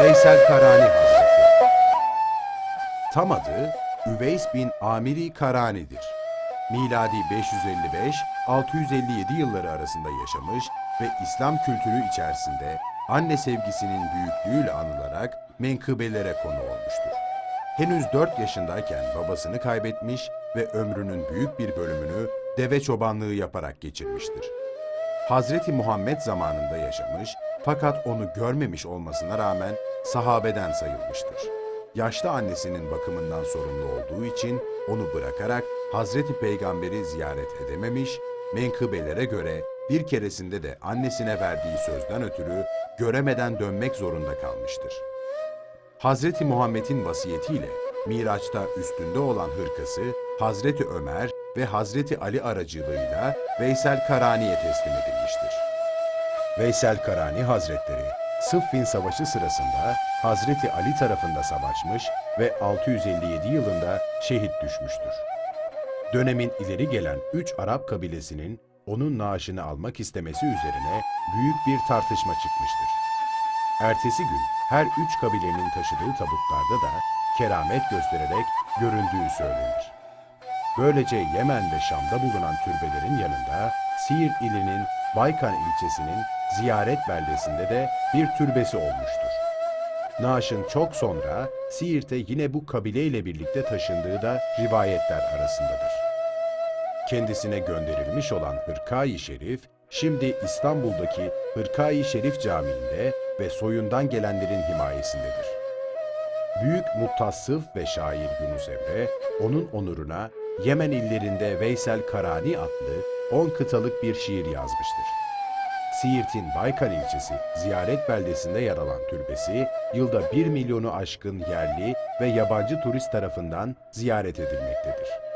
Veysel Karani Hazretleri Tam adı Üveys bin Amiri Karani'dir. Miladi 555-657 yılları arasında yaşamış ve İslam kültürü içerisinde anne sevgisinin büyüklüğüyle anılarak menkıbelere konu olmuştur. Henüz 4 yaşındayken babasını kaybetmiş ve ömrünün büyük bir bölümünü deve çobanlığı yaparak geçirmiştir. Hazreti Muhammed zamanında yaşamış fakat onu görmemiş olmasına rağmen sahabeden sayılmıştır. Yaşlı annesinin bakımından sorumlu olduğu için onu bırakarak Hazreti Peygamber'i ziyaret edememiş, menkıbelere göre bir keresinde de annesine verdiği sözden ötürü göremeden dönmek zorunda kalmıştır. Hazreti Muhammed'in vasiyetiyle Miraç'ta üstünde olan hırkası Hazreti Ömer ve Hazreti Ali aracılığıyla Veysel Karani'ye teslim edilmiştir. Veysel Karani Hazretleri, Sıffin Savaşı sırasında Hazreti Ali tarafında savaşmış ve 657 yılında şehit düşmüştür. Dönemin ileri gelen üç Arap kabilesinin onun naaşını almak istemesi üzerine büyük bir tartışma çıkmıştır. Ertesi gün her üç kabilenin taşıdığı tabutlarda da keramet göstererek göründüğü söylenir. Böylece Yemen ve Şam'da bulunan türbelerin yanında Siirt ilinin Baykan ilçesinin ziyaret beldesinde de bir türbesi olmuştur. Naaşın çok sonra Siirt'e yine bu kabileyle birlikte taşındığı da rivayetler arasındadır. Kendisine gönderilmiş olan Hırkayı Şerif, şimdi İstanbul'daki Hırkayı Şerif Camii'nde ve soyundan gelenlerin himayesindedir. Büyük muttassıf ve şair Yunus Emre, onun onuruna Yemen illerinde Veysel Karani adlı 10 kıtalık bir şiir yazmıştır. Siirt'in Baykan ilçesi ziyaret beldesinde yer alan türbesi, yılda 1 milyonu aşkın yerli ve yabancı turist tarafından ziyaret edilmektedir.